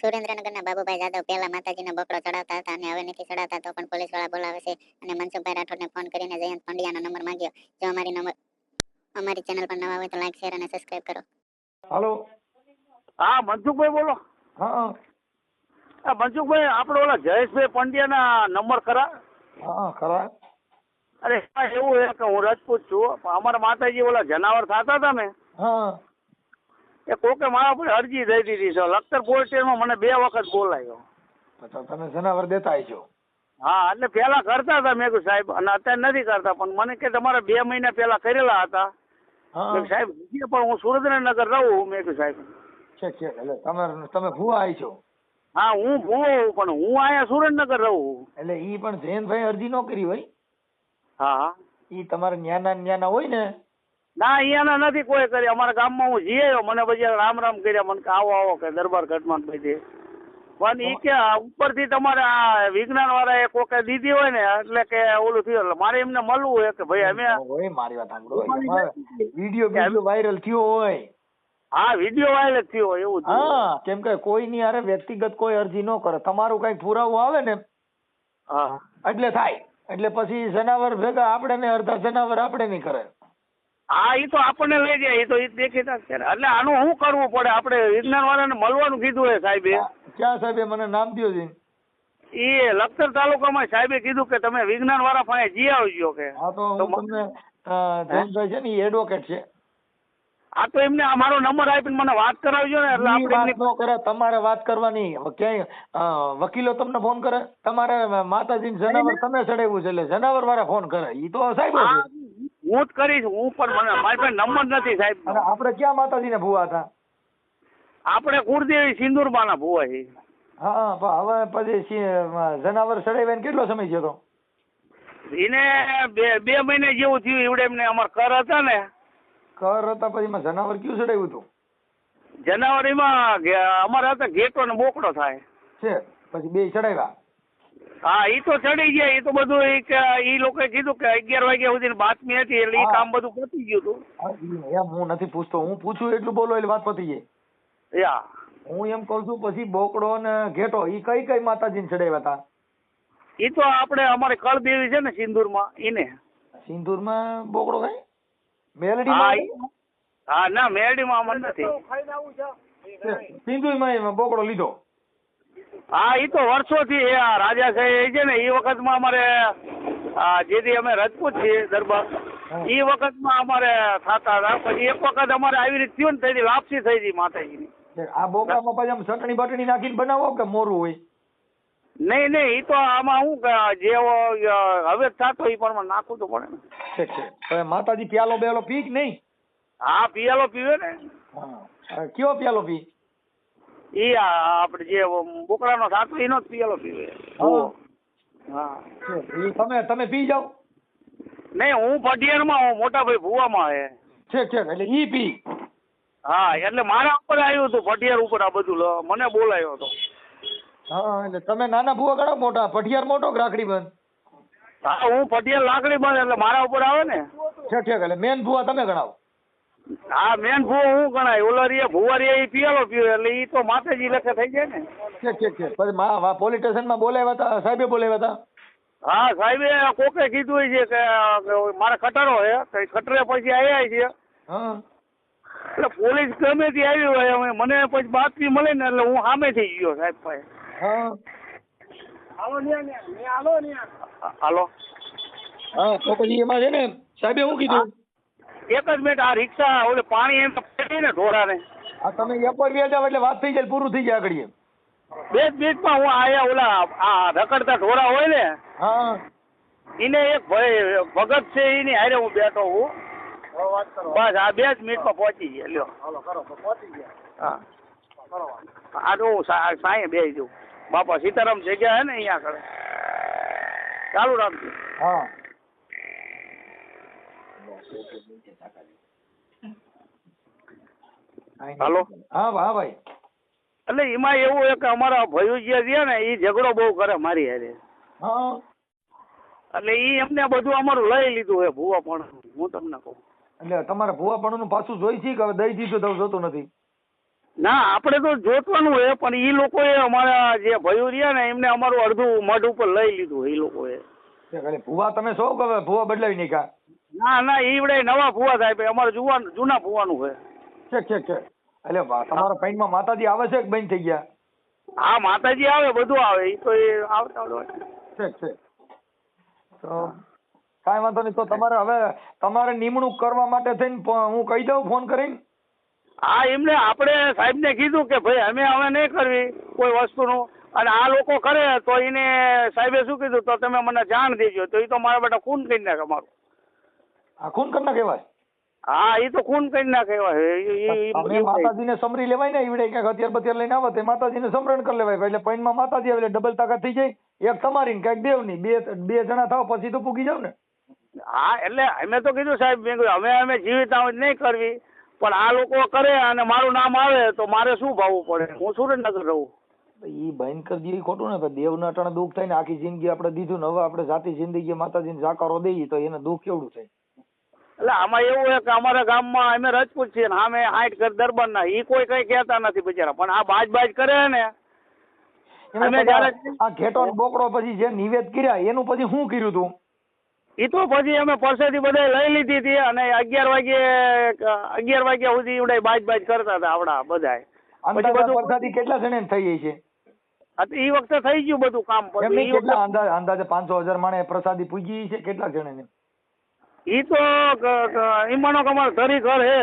સુરેન્દ્રનગરના બાબુભાઈ જાદવ પહેલા માતાજીનો બકડો ચડાવતા હતા અને હવે નથી ચડાવતા તો પણ પોલીસવાળા બોલાવે છે. અને મનસુખભાઈ રાઠોડને ફોન કરીને જયંત પંડ્યાનો નંબર માંગ્યો. જો અમારી નંબર અમારી ચેનલ પર નવા હોય તો લાઈક શેર અને સબસ્ક્રાઇબ કરો. હાલો? હા મનસુખભાઈ બોલો. હા આ મનસુખભાઈ આપણે ઓલા જયેશભાઈ પંડ્યાના નંબર ખરા? હા ખરા. અરે એવું છે કે હું રાજપૂત છું અમારા માતાજી ઓલા જનાવર થતા હતા ને? હા. એ કોકે મારા પર અરજી દઈ દીધી છે. લખતર પોલીસ સ્ટેશનમાં મને બે વખત બોલાયો. તો તમે જનાવર દેતા આવજો હા એટલે પહેલા કરતા હતા મેં કહ્યું સાહેબ અને અત્યારે નથી કરતા પણ મને કે તમારે બે મહિના પહેલા કરેલા હતા. સાહેબ પણ હું સુરેન્દ્રનગર રહું મેં કહ્યું સાહેબ. છે છે એટલે તમે તમે ભૂવા આવી છો હા હું ભૂવો પણ હું અહીંયા સુરેન્દ્રનગર રહું. એટલે ઈ પણ જયંતભાઈ અરજી ન કરી હોય? હા હા. ઈ તમારે ન્યાના ન્યાના હોય ને? ના અહીંયાના નથી કોઈ કરી અમારા ગામમાં હું જઈ આવ્યો મને પછી રામ રામ કર્યા. મને કે આવો આવો કે દરબાર ઘટમાં પછી પણ ઈ કે ઉપરથી તમારે આ વિજ્ઞાન વાળા કોકે દીધી હોય ને એટલે કે ઓલું થયું. એટલે મારે એમને મળવું હોય કે ભાઈ અમે મારી વાત વીડિયો વીડિયો વાયરલ થયો હોય. હા વીડિયો વાયરલ થયો હોય એવું. હા કેમ કે કોઈની અરે વ્યક્તિગત કોઈ અરજી ન કરે. તમારું કઈ પુરાવો આવે ને? હા. એટલે થાય. એટલે પછી જનાવર ભેગા આપણે ને અડધા જનાવર આપણે નહીં કરે. હા એ તો આપણને લઈ જાય એ તો એ દેખીતા છે એટલે આનું શું કરવું પડે? આપણે વિજ્ઞાન વાળાને મળવાનું કીધું હે સાહેબે. ક્યાં સાહેબે? મને નામ દ્યો છે એ લખતર તાલુકામાં સાહેબે કીધું કે તમે વિજ્ઞાન વાળા પાસે જી આવજો કે. હા તો હું તમને જયંતભાઈ છે ને એ એડવોકેટ છે. આ તો એમને આ મારો નંબર આપીને મને વાત કરાવજો ને એટલે આપણે વાત ન કરે તમારે વાત કરવાની. ક્યાંય વકીલો તમને ફોન કરે? તમારે માતાજી જનાવર તમે ચડાવ્યું છે એટલે જનાવર વાળા ફોન કરે. ઈ તો સાહેબ હા, જ કરીશ હું પણ મને મારી પાસે નંબર નથી સાહેબ. અને આપણે ક્યાં માતાજીને ભૂવા હતા? આપણે કુળદેવી સિંદુરબાના ભુવા છે હા હવે પછી જનાવર સડાવ્યા ને કેટલો સમય થયો તો? એને બે બે મહિને જેવું થયું એવડે એમને અમારા કર હતા ને. કર હતા પછી એમાં જનાવર કયું ચડાવ્યું હતું? જનાવર એમાં અમારે હતા ઘેટો ને બોકડો થાય. છે પછી બે ચડાવ્યા? હા એ તો ચડી ગયા એ તો બધું ઈ કે ઈ લોકોએ કીધું કે અગિયાર વાગ્યા સુધી બાતમી હતી એટલે એ કામ બધું પતી ગયું હતું. હા, એમ હું નથી પૂછતો હું પૂછું એટલું બોલો એટલે વાત પતી જાય. યા. હું એમ કહું છું પછી બોકડો ને ઘેટો એ કઈ કઈ માતાજીને ચડાવ્યા હતા એ તો આપણે અમારે કળ દેવી છે ને સિંદૂરમાં સિંદુર સિંદૂરમાં બોકડો કઈ? મેલડીમાં હા ના મેરડીમાં અમર નથી. સિંદૂરમાં એમાં બોકડો લીધો. હા એ તો વર્ષોથી આ રાજા સાહેબ છે ને એ વખતમાં અમારે જેથી અમે રાજપૂત છીએ દરબાર હા. એ વખતમાં અમારે થતા હતા. પછી એક વખત અમારે આવી રીતે થયું ને તેથી લાપસી થઈ હતી માતાજીની. આ બોકડામાં પછી આમ ચટણી બટણી નાખીને બનાવો કે મોરું હોય? નહીં નહીં એ તો આમાં શું કે જે હવે થતો એ પણ નાખવું તો પડે ને. ઠીક છે. હવે માતાજી પ્યાલો બેલો પી કે નહીં? હા પિયાલો પીવે ને. કયો પ્યાલો પી? એ આપણે જે બોકડાનો સાતો એનો જ પીએલો પીવે. હા. ઈ તમે તમે પી જાઓ. નહીં હું પઢિયારમાં હું મોટા ભાઈ ભુવામાં હે. છે છે એટલે ઈ પી. હા એટલે મારા ઉપર આવ્યું હતું પઢિયાર ઉપર આ બધું મને બોલાયો હતો. હા એટલે તમે નાના ભુવા ગણો મોટા. પઢિયાર મોટો રાખડી બંધ? હા હું પઢિયાર લાકડી બંધ એટલે મારા ઉપર આવે ને. છે છે એટલે મેન ભુવા તમે ગણાવો. હા મેન ભૂવો હું ગણાય ઓલરિયા ભુવારીએ એ પિયાલો પીવે એટલે એ તો માતાજી લખે થઈ જાય ને. છે છે છે પછી મા પોલીસ સ્ટેશનમાં બોલાવ્યા હતા સાહેબે બોલાવ્યા હતા? હા સાહેબે કોકે કીધું હોય છે કે મારે ખટરો છે ખટરે પછી આવ્યા છે. હા. એટલે પોલીસ ગમે તે આવી હોય હવે મને પછી બાતમી મળે ને એટલે હું સામે થઈ ગયો સાહેબ ભાઈ હા. હાલો હા તો પછી એમાં છે ને સાહેબે હું કીધું? એક જ મિનિટ આ રિક્ષા ઓલે પાણી એમ ફેરી ને ઢોરાને આ તમે એપર વ્યા જાવ એટલે વાત થઈ જાય પૂરું થઈ જાય આગળ બે જ મિનિટમાં હું આયા ઓલા આ રખડતા ઢોરા હોય ને હા. એને એક ભાઈ ભગત છે એની હારે હું બેઠો હું. બસ આ બે જ મિનિટમાં પહોંચી ગયા લ્યો. હા. આ તો હું સાંય બેસી જઉં બાપા સીતારામ જગ્યા હે ને અહીંયા આગળ. ચાલુ રાખજો. હા. હાલો? હા હા ભાઈ. એટલે એમાં એવું છે કે અમારા ભયુ જે છે ને એ ઝઘડો બહુ કરે મારી હારે. હા. એટલે એ એમને બધું અમારું લઈ લીધું હે ભૂવા પણ હું તમને કહું. એટલે તમારે ભૂવા નું પાછું જોઈ છે કે હવે દઈ દીધું તો જોતું નથી? ના આપણે તો જોતવાનું હોય પણ એ લોકોએ અમારા જે ભયુ રહ્યા ને એમને અમારું અડધું મઢ ઉપર લઈ લીધું એ લોકોએ. ભૂવા તમે શું કહો ભૂવા બદલાવી નાખ્યા? ના ના ઈવડે નવા ફુવા સાહેબ અમારે જુવાન જૂના ફુવાનું છે. છેક છેક છે એટલે વા- તમારા પૈનમાં માતાજી આવે છે કે બંધ થઈ ગયા? હા માતાજી આવે બધું આવે. એ તો એ આવતા હોય. છેક છે તો કાંઈ વાંધો નહીં. તો તમારે હવે તમારે નિમણૂક કરવા માટે થઈને હું કહી દઉં ફોન કરીને? હા એમને આપણે સાહેબને કીધું કે ભાઈ અમે હવે નહીં કરવી કોઈ વસ્તુનું. અને આ લોકો કરે તો એને સાહેબે શું કીધું? તો તમે મને જાણ દેજો. તો એ તો મારા બેટા ખૂન કરી નાખે મારું. આ ખૂન કરી કહેવાય હા એ તો ખૂન કરી નાખે એવા છે. માતાજીને સમરી લેવાય ને ઈવડે ક્યાંક હથિયાર બથિયાર લઈને આવે તે માતાજીને સમરણ કરી લેવાય. એટલે પૈનમાં માતાજી આવે એટલે ડબલ તાકાત થઈ જાય. એક તમારી ને ક્યાંક દેવની. બે બે જણા થાવ પછી તો પૂગી જાવ ને. હા એટલે અમે તો કીધું સાહેબ મેં કીધું અમે અમે જીવિત નહીં કરવી. પણ આ લોકો કરે અને મારું નામ આવે તો મારે શું ભાવવું પડે? હું સુરેન્દ્રનગર રહું. ઈ બંધ કરી ખોટું ને. દેવને અટાણે દુઃખ થાય ને આખી જિંદગી આપણે દીધું ને હવે આપણે જાતી જિંદગી માતાજીને જાકારો દઈએ તો એને દુઃખ કેવડું થાય? એટલે આમાં એવું છે કે અમારા ગામમાં અમે રજપૂત છીએ ને અમે હાઈટ કર દરબારના એ કોઈ કઈ કહેતા નથી બિચારા. પણ આ બાજ બાજ કરે ને અમે જ્યારે- આ ઘેટો બોકડો પછી જે નિવેદ કર્યા એનું પછી શું કર્યું તું? એ તો પછી અમે પરસેથી બધા લઈ લીધી હતી અને અગિયાર વાગે અગિયાર વાગ્યા સુધી એવડે બાજ બાજ કરતા હતા આવડા બધા પછી બધું પ્રસાદી કેટલા જણે થઈ છે? એ વખતે થઈ ગયું બધું કામ પછી કેટલા અંદાજે પાંચસો હજાર માણે પ્રસાદી પૂજી છે કેટલા જણે ઈ તો ઈમાનો ક- ઈ માનો કે અમારું ધરી ઘર હે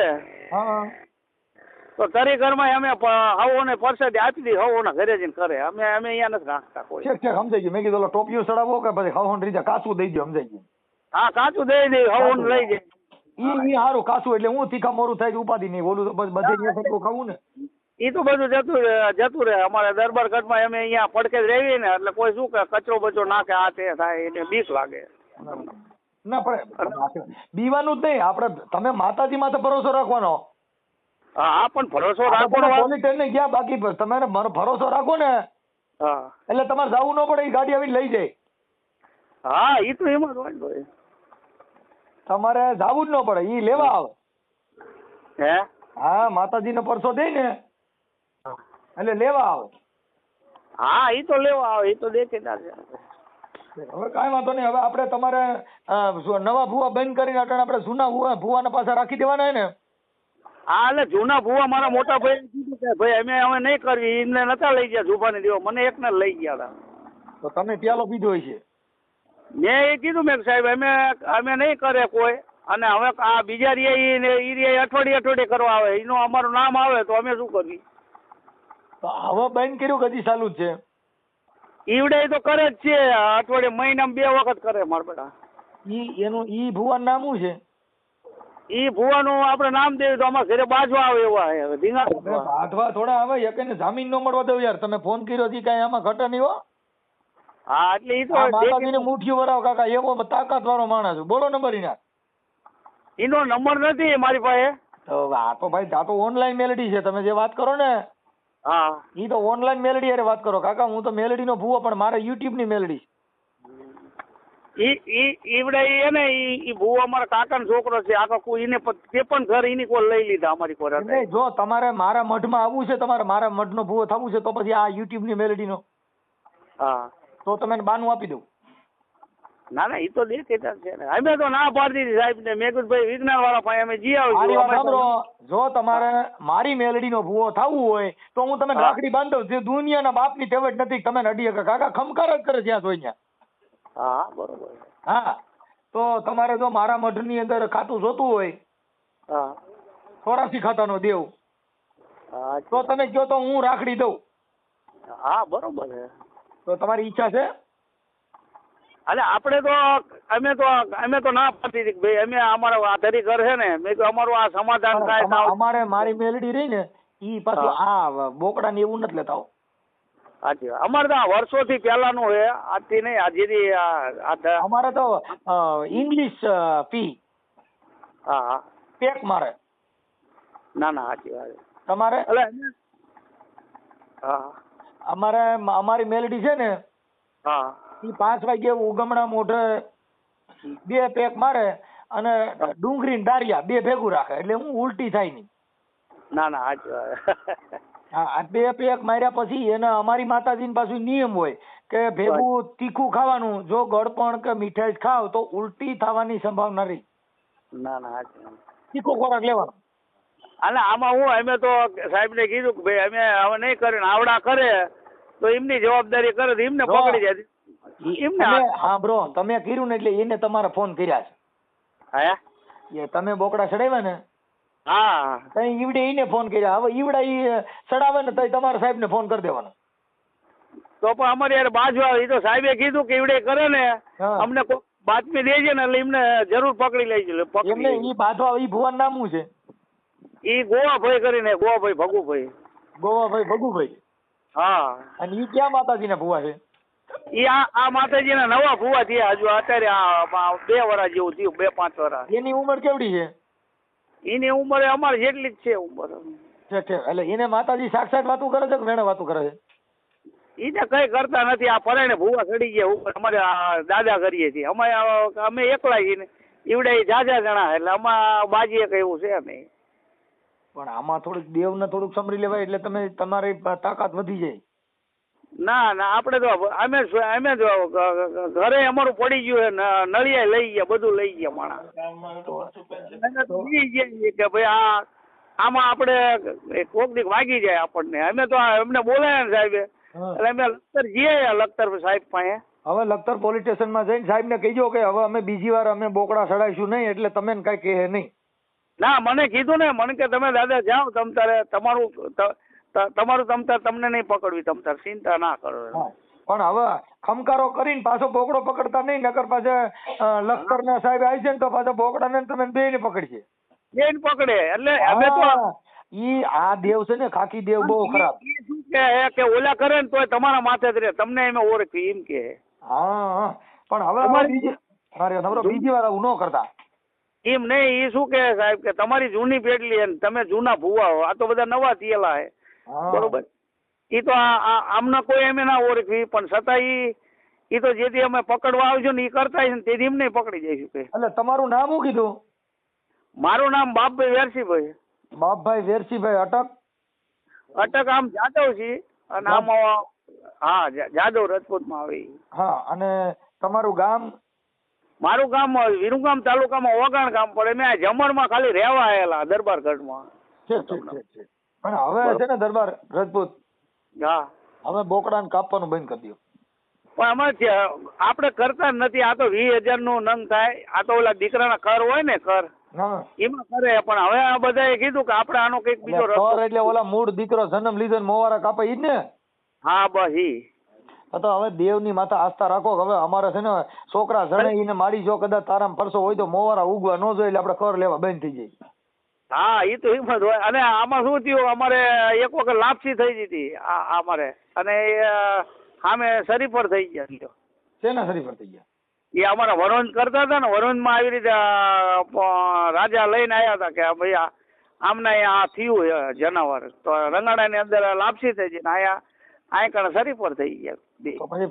તો ધરી ઘરમાં અમે હવોને પરસાદી આપી દઈએ હવોના ઘરે જઈને કરે. અમે અમે અહીંયા નથી રાખતા કોઈ. ઠીક ઠીક સમજાઈ ગયું. મેં કીધું ટોપિયું ચડાવો કે પછી હવન રીજા કાચું દઈ દો સમજાઈ ગયું. હા કાચું દઈ દઈ હવોને લઈ જાય ઈ ઈ હારું કાચું એટલે હું તીખા મોરું થાય ઉપાધિ નહીં. બોલું તો બસ બધે સરખું ખાવું ને. ઈ તો બધું જતું જતું રહે. અમારે દરબાર ગઢમાં અમે અહીંયા પડકે જ રહેવી ને એટલે કોઈ શું કે કચરો બચરો નાખે આ તે થાય એટલે બીક લાગે. ના પણ બીવાનું જ નહીં આપણે તમે માતાજી માથે ભરોસો રાખવાનો. હા પણ ભરોસો રાખવાનો પોલીસ ગયા બાકી તમે ભરોસો રાખો ને. હા. એટલે તમારે જવું ન પડે એ ગાડી આવી લઈ જાય. હા એ તો એમાં જ હોય ભાઈ. તમારે જવું જ ન પડે ઈ લેવા આવે. હે? હા માતાજીનો પરસો દે ને. એટલે લેવા આવે. હા એ તો લેવા આવે એ તો દેખેદાર છે હવે કાંઈ વાંધો નહીં. હવે આપણે તમારે નવા ભૂવા બંધ કરીને અટાણે આપણે જૂના ભૂવા ભૂવાના પાછા રાખી દેવાના ને હા એટલે જૂના ભુવા મારા મોટા ભાઈ કીધું કે ભાઈ અમે હવે નહીં કરવી. એમને નતા લઈ ગયા જુભાની દેવા. મને એકને લઈ ગયા હતા. તો તમે પ્યાલો પીધો હોય છે મેં એ કીધું મેં સાહેબ અમે અમે નહીં કરે કોઈ. અને હવે આ બીજા રિયા ને એ રિયા અઠવાડિયે અઠવાડિયે કરવા આવે. એનું અમારું નામ આવે તો અમે શું કરવી તો હવે બંધ કર્યું કે હજી ચાલુ જ છે? ઈવડે તો કરે જ છે. અઠવાડિયે મહિનામાં બે વખત કરે માર બેટા. ઈ એનું ઈ ભુવન નામ શું છે? ઈ ભુવાનું આપણે નામ દેવું તો અમારા ઘરે બાજવા આવે એવા હે. ધીંગા બાજવા થોડા આવે એકને જામીન નો મળવા દઉં યાર. તમે ફોન કર્યો હતી કાઈ આમાં ઘટે નહીં હો. હા એટલે ઈ તો માતાજીને મુઠ્ઠીઓ વરાવ કાકા એવો તાકાત વાળો માણસ. બોલો નંબર એના એનો નંબર નથી મારી પાસે. તો આ તો ભાઈ આ તો ઓનલાઈન મેલેડી છે. તમે જે વાત કરો ને હા. ઈ તો ઓનલાઈન મેલડી હારે વાત કરો. કાકા હું તો મેલડી નો ભૂવો પણ મારે યુટ્યુબની મેલડી ઈ ઈ ઈવડે ઈ ને ઈ ઈ ભૂ અમારા કાકાનો છોકરો છે. આ તો એને તે પણ ઘર એની કોલ લઈ લીધા અમારી કોર જો તમારે મારા મઢમાં આવવું છે તમારે મારા મઢનો ભૂવો થવું છે તો પછી આ યુટ્યુબની મેલેડીનો હા. તો તમે બાનું આપી દઉં ના ના એ તો દેખેતા છે. ને અમે તો ના પાડી દીધી સાહેબ ને. મેં કીધું ભાઈ વિજ્ઞાન વાળા પાસે અમે જી આવીશું જો તમારે મારી મેલડીનો ભૂવો થવું હોય તો હું તમે. રાખડી બાંધો. જે દુનિયાના બાપની ટેવટ નથી તમે નડી શકે કાકા ખમકાર જ કરે જ્યાં જોઈ હા બરોબર. હા. તો તમારે જો મારા મઢની અંદર ખાતું જોતું હોય હા. ચોરાસી ખાતાનો દેવ તો તમે કહો તો હું રાખડી દઉં. હા બરોબર તો તમારી ઈચ્છા છે? એટલે આપણે તો અમે તો અમે તો ના પાડી દીધી ભાઈ અમે અમારો આધારી ઘર છે ને મેં તો અમારું આ સમાધાન થાય અમારે મારી મેલડી રહી ને ઈ પાછું આ બોકડા ને એવું નથી લેતા સાચી અમારે તો વર્ષોથી પહેલાનું છે આજથી નહીં આજથી અમારે તો ઇંગ્લિશ ફી. હા હા. પેક મારે. ના ના સાચી વાત તમારે? એટલે હા. અમારે અમારી મેલડી છે ને હા. ઈ પાંચ વાગે ઉગમણા મોઢે બે પેક મારે અને ડુંગળી ને દારિયા બે ભેગું રાખે. એટલે હું ઉલટી થાય નહીં. ના ના સાચી હા બે પેક માર્યા પછી એને અમારી માતાજીને પાછું નિયમ હોય કે ભેગું તીખું ખાવાનું જો ગળપણ કે મીઠાઈ ખાવ તો ઉલટી થવાની સંભાવના રહી. ના ના તીખો ખોરાક લેવાનો. અને આમાં હું અમે તો સાહેબને કીધું કે ભાઈ અમે હવે નહીં કરે આવડા કરે તો એમની જવાબદારી કરે તો એમને. પકડી જાય. એમને બ્રો તમે કર્યું ને એટલે એને તમારા ફોન કર્યા હા? છે એ તમે બોકડા ચડાવ્યા ને? હા. તઈ ઈવડે ઈને ફોન કર્યા. હવે ઈવડા ઈ ચડાવે ને તઈ તમારા સાહેબ ને ફોન કરી દેવાનો. તો પણ અમારે યાર બાજુ આવે. એ તો સાહેબે કીધું કે એવડે કરે ને અમને કોઈ બાતમી દેજે ને એટલે એમને જરૂર પકડી લેજે એમને ઈ બાંધવા ઈ ભુવન નામ શું છે. ઈ ગોવાભાઈ કરીને ગોવાભાઈ ભગુભાઈ. ગોવાભાઈ ભગુભાઈ. હા. અને ઈ ક્યાં માતાજીના ભુવા છે? ઈ આ આ માતાજીના નવા ભુવા થયા હજુ. અત્યારે આ બે વર્ષ જેવું થયું બે પાંચ વર્ષ એની ઉંમર કેવડી છે? એની ઉંમર અમારે જેટલી જ છે ઉંમર. એટલે એને માતાજી સાક્ષાત વાતું કરે છે કે વેણે વાતું કરે છે? એને કઈ કરતા નથી. આ પરાણે ભૂવા ચડી ગયા ઉપર. અમારે આ દાદા કરીએ છીએ અમે અમે એકલા છીએ ઈવડે જાજા જણા. એટલે આમાં બાજીએ એવું છે નહીં. પણ આમાં થોડુંક દેવને થોડુંક સમરી લેવાય એટલે તમે તમારી તાકાત વધી જાય. ના ના આપણે તો અમે અમે જો ઘરે અમારું પડી ગયું છે નળિયા લઈ ગયા બધું લઈ ગયા છીએ કે ભાઈ આ આમાં આપણે કોક દીક વાગી જાય આપણને. અમે તો એમને બોલાયા ને સાહેબ. એટલે અમે લખતર જઈએ લખતર સાહેબ પાસે. હવે લખતર પોલીસ સ્ટેશનમાં જઈને સાહેબને કહીજો કે હવે અમે બીજી વાર અમે બોકડા સડાઈશું નહીં એટલે તમે કઈ કહે નહીં. ના મને કીધું ને મને કે તમે દાદા જાઓ તમ તારે તમારું તમારું તમતાર તમને નહીં પકડવી તમતાર ચિંતા ના કરો પણ હવે ખમકારો કરીને પાછો બોકડો પકડતા નહીં નકર લશ્કર ના સાહેબ આવી છે ને તો પાછો બોકડા ને તમે બે ને પકડશે બેન પકડે એટલે અમે તો ઈ આ દેવ છે ને ખાકી દેવ બહુ ખરાબ કે કે ઓલા કરે ને તોય તમારા માથે જ રહે તમને એમ ઓળખી એમ કે હા. પણ હવે બીજી વાત બીજી વાર આવું ન કરતા એમ નહીં એ શું કે સાહેબ કે તમારી જૂની પેટલી તમે જૂના ભૂવા હો આ તો બધા નવા થયેલા હા. બરોબર. એ તો આમના કોઈ એમ ના ઓળખવી પણ છતાં ઈ ઈ તો જેથી અમે પકડવા આવજો ને ઈ કરતા ને તેથી એમને પકડી જઈશું કે. એટલે તમારું નામ શું કીધું? મારું નામ બાપભાઈ વેરસીભાઈ. બાપભાઈ વેરસીભાઈ અટક? અટક આમ જાદવ છે અને આમ હા જાદવ જાદવ રાજપૂતમાં આવે. હા અને તમારું ગામ? મારું ગામ વિરુગામ તાલુકામાં ઓગાણ ગામ પડે મેં જમણમાં ખાલી રહેવા આવેલા દરબારગઢમાં. ઠીક ઠીક છે પણ હવે છે ને દરબાર રજપૂત. હા. હવે બોકડાને કાપવાનું બંધ કરી દો પણ અમે આપણે કરતા નથી. આ તો વીસ હજારનું નંગ થાય. આ તો ઓલા દીકરાના કર હોય ને કર એમાં કરે. પણ હવે આ બધાએ કીધું કે આપણે આનો કંઈક બીજો કર એટલે ઓલા મૂળ દીકરો જન્મ લીધો ને મોવારા કાપે ઈ ને? હા બસ ઈ. તો હવે દેવની માથા આસ્થા રાખો કે હવે અમારે છે ને છોકરા જણે ઈને મારી જો કદાચ તારામાં ફરસો હોય તો મોવારા ઉગવા ન જોઈએ એટલે આપણે કર લેવા બંધ થઈ જાય. હા એ તો હિંમત હોય. અને આમાં શું થયું? અમારે એક વખત લાપસી થઈ ગઈ હતી અમારે. અને એ સામે શરીફર થઈ ગયા. શેના શરીર પર થઈ ગયા? એ અમારા વરોંજ કરતા હતા ને વરોંજમાં આવી રીતે રાજા લઈને આવ્યા હતા કે ભાઈ આ આમને આ થયું જનાવર. તો રંગાડાની અંદર લાપસી થઈ ગઈ ને અહીંયા અહીં કણ શરીફર થઈ ગયા. તો પછી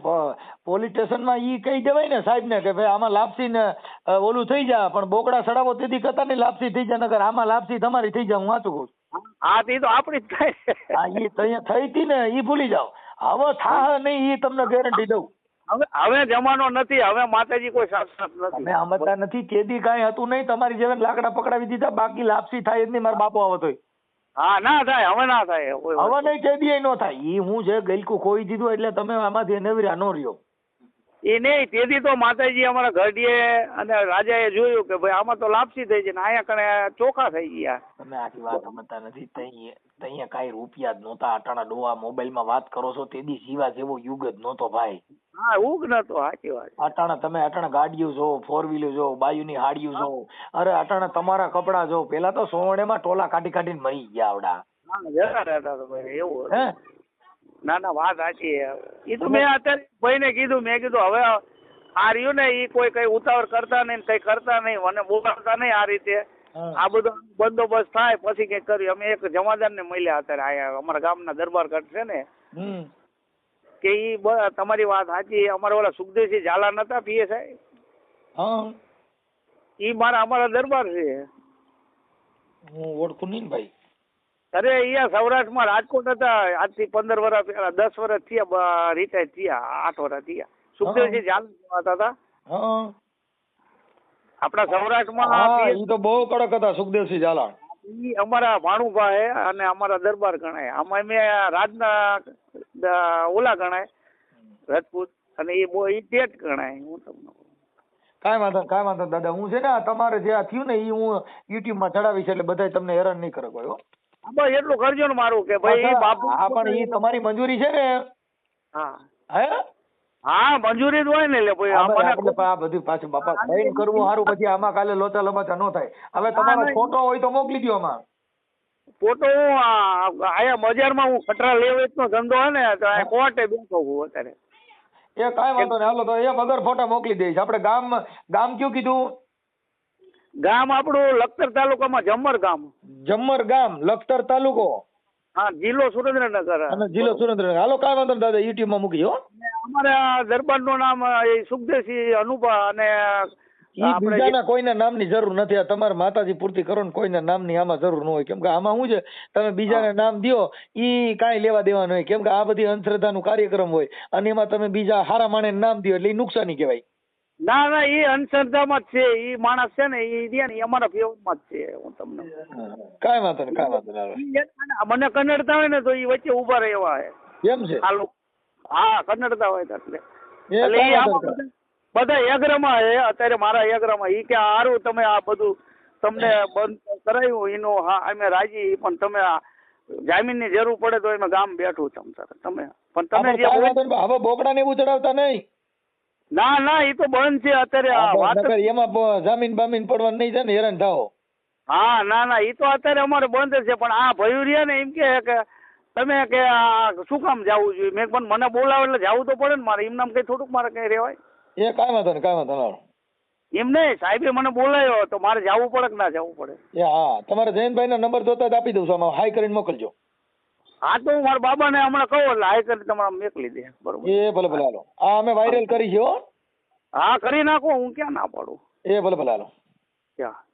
પોલીસ સ્ટેશનમાં ઈ કહી દેવાય ને સાહેબ ને કે ભાઈ આમાં લાપસી ને ઓલું થઈ જા પણ બોકડા સડાવો તેથી કતા નહીં લાપસી થઈ જાય નકર આમાં લાપસી તમારી થઈ જાય હું વાંચું કહું હા તે તો આપણી જ થાય. આ ઈ થઈ હતી ને ઈ ભૂલી જાઓ. હવે થા નહીં ઈ તમને ગેરંટી દઉં. હવે હવે જમાનો નથી હવે માતાજી કોઈ અમે નથી સમજતા નથી તેદી કાંઈ હતું નહીં તમારી જેમ લાકડા પકડાવી દીધા બાકી લાપસી થાય જ નહીં મારા બાપુ આવતો હોય. હા ના થાય હવે ના થાય હવે નહીં તેદી નો થાય. ઈ હું જે ગલકું ખોઈ દીધું એટલે તમે આમાંથી નવર્યા નો રહ્યો. એ નહીં તેથી તો માતાજી અમારા ઘરડીએ અને રાજાએ જોયું કે ભાઈ આમાં તો લાપસી થઈ છે ને અહીંયા કણે ચોખા થઈ ગયા. તમે આખી વાત સમજતા નથી તઈ તઈ કાંઈ રૂપિયા જ નહોતા અટાણા ડોવા મોબાઈલમાં વાત કરો છો તેદી જીવા જેવો યુગ જ નહોતો ભાઈ. હા ઉગ નતો સાચી વાત અટાણા તમે અટાણા ગાડીઓ જો ફોર વ્હીલો જો બાયુની હાડીઓ જો અરે અટાણા તમારા કપડા જો પેલા તો સોવણેમાં ટોલા કાઢી કાઢીને મરી ગયા આવડા. તો ભાઈ એવું હે? ના ના વાત સાચી એ તો મેં અત્યારે ભાઈને કીધું મેં કીધું હવે આ રહ્યું ને એ કોઈ કઈ ઉતાવળ કરતા નહીં કઈ કરતા નહીં મને બોલાવતા નહીં આ રીતે. આ બધો બંદોબસ્ત થાય પછી કઈ કર્યું અમે એક જમાદાર ને મળ્યા અત્યારે આયા અમારા ગામના દરબાર કટ છે ને કે ઈ તમારી વાત સાચી. અમારા ઓલા સુખદેવસિંહ ઝાલા નતા પીએસઆઈ? ઈ મારા અમારા દરબાર છે. હું ઓળખું નહીં ભાઈ. અરે અહીંયા સૌરાષ્ટ્રમાં રાજકોટ હતા. આજથી પંદર વર્ષ પહેલા દસ વર્ષ થયા રિટાયર થયા આઠ વર્ષ થયા. સુખદેવજી ઝાલા હતા આપણા સૌરાષ્ટ્રમાં હા તો બહુ કડક હતા સુખદેવસિંહ ઝાલા ઈ અમારા ભાણુભા હે અને અમારા દરબાર ગણાય. આમાં મેં રાજના ઓલા ગણાય રાજપૂત અને એ બહુ ટેટ ગણાય હું તમને કાંઈ વાંધો કાંઈ વાંધો દાદા હું છે ને તમારે જે આ થયું ને એ હું યુટ્યુબમાં ચડાવીશ એટલે બધા તમને હેરાન નહીં કરે કોઈ બસ એટલું કરજો ને મારું કે ભાઈ બાપુ હા પણ એ તમારી મંજૂરી છે ને. હા. હે? હા મંજૂરી જ હોય ને એટલે ભાઈ આ આપણે આ બધું પાછું બાપા સાઈન કરવું સારું પછી આમાં કાલે લોચા લમાચા ન થાય. હવે તમારો ફોટો હોય તો મોકલી દો આમાં. ફોટો હું આ- આયા બજારમાં હું ખટરા લેવેચનો ધંધો હે ને તો આ કોર્ટે બેઠો હું અત્યારે. એ કાંઈ વાંધો નહીં. હાલો તો એ વગર ફોટા મોકલી દઈશ. આપણે ગામ ગામ કયું કીધું? ગામ આપણું લખતર તાલુકામાં જમ્મર ગામ. જમ્મર ગામ લખતર તાલુકો. હા જિલ્લો સુરેન્દ્રનગર. અને જિલ્લો સુરેન્દ્રનગર. હાલો કાંઈ વાંધો દાદા યુટ્યુબમાં મૂકી હો. આ દરબારનું નામ એ સુખદેવસિંહ અનુભા અને બીજાના કોઈના નામની જરૂર નથી. આ તમારે માતાજી પૂર્તિ કરો ને કોઈના નામની આમાં જરૂર ન હોય. કેમ કે આમાં શું છે? તમે બીજાને નામ દો ઈ કાંઈ લેવા દેવા હોય કેમ કે આ બધી અંધશ્રદ્ધાનું કાર્યક્રમ હોય. અને એમાં તમે બીજા હારા માણે નામ દો એટલે ઈ નુકસાની કહેવાય. ના ના એ અંધશ્રદ્ધામાં જ છે. એ માણસ છે ને એ રહ્યા ને અમારા ફેવરમાં જ છે હું તમને કાંઈ વાંધો નહીં કાંઈ વાંધો નહીં મને કન્નડતા હોય ને તો એ વચ્ચે ઊભા રહેવા હે. એમ છે? હાલો. હા કન્નડતા હોય એટલે. એટલે એ આમાં બધા એગ્રામાં હે અત્યારે મારા એગ્રામાં એ કે સારું તમે આ બધું તમને બંધ કરાયું એનું હા અમે રાજી પણ તમે આ જામીનની જરૂર પડે તો એમાં ગામ બેઠું તમ તમે પણ તમે જે હવે બોકડા બોકડાને એવું ચડાવતા નહીં. ના ના એ તો બંધ છે અત્યારે. આ વાત એમાં જમીન બામીન પડવાનું નહીં છે ને હેરાન થાઓ. હા ના ના એ તો અત્યારે અમારે બંધ છે. પણ આ ભયું રહ્યા ને એમ કે તમે કે આ શું કામ જવું જોઈએ? મેં પણ મને બોલાવે એટલે જવું તો પડે ને મારે. એમ નામ કઈ થોડુંક મારે કઈ રહેવાય. એ કાંઈ વાંધો નહીં કાંઈ વાંધો ના એમ નહીં સાહેબે મને બોલાવ્યો તો મારે જવું પડે કે ના જવું પડે? એ હા તમારે જયંતભાઈનો નંબર જોતા જ આપી દઉં છું. હાઈ કરીને મોકલજો. હા તો હું મારા બાબાને હમણાં કહું એટલે હાઈ કરી તમારે મેકલી દે બરોબર એ ભલે ભલે હાલો આ અમે વાયરલ કરી છે હો હા કરી નાખો હું ક્યાં ના પાડું એ ભલે ભલે હાલો ક્યાં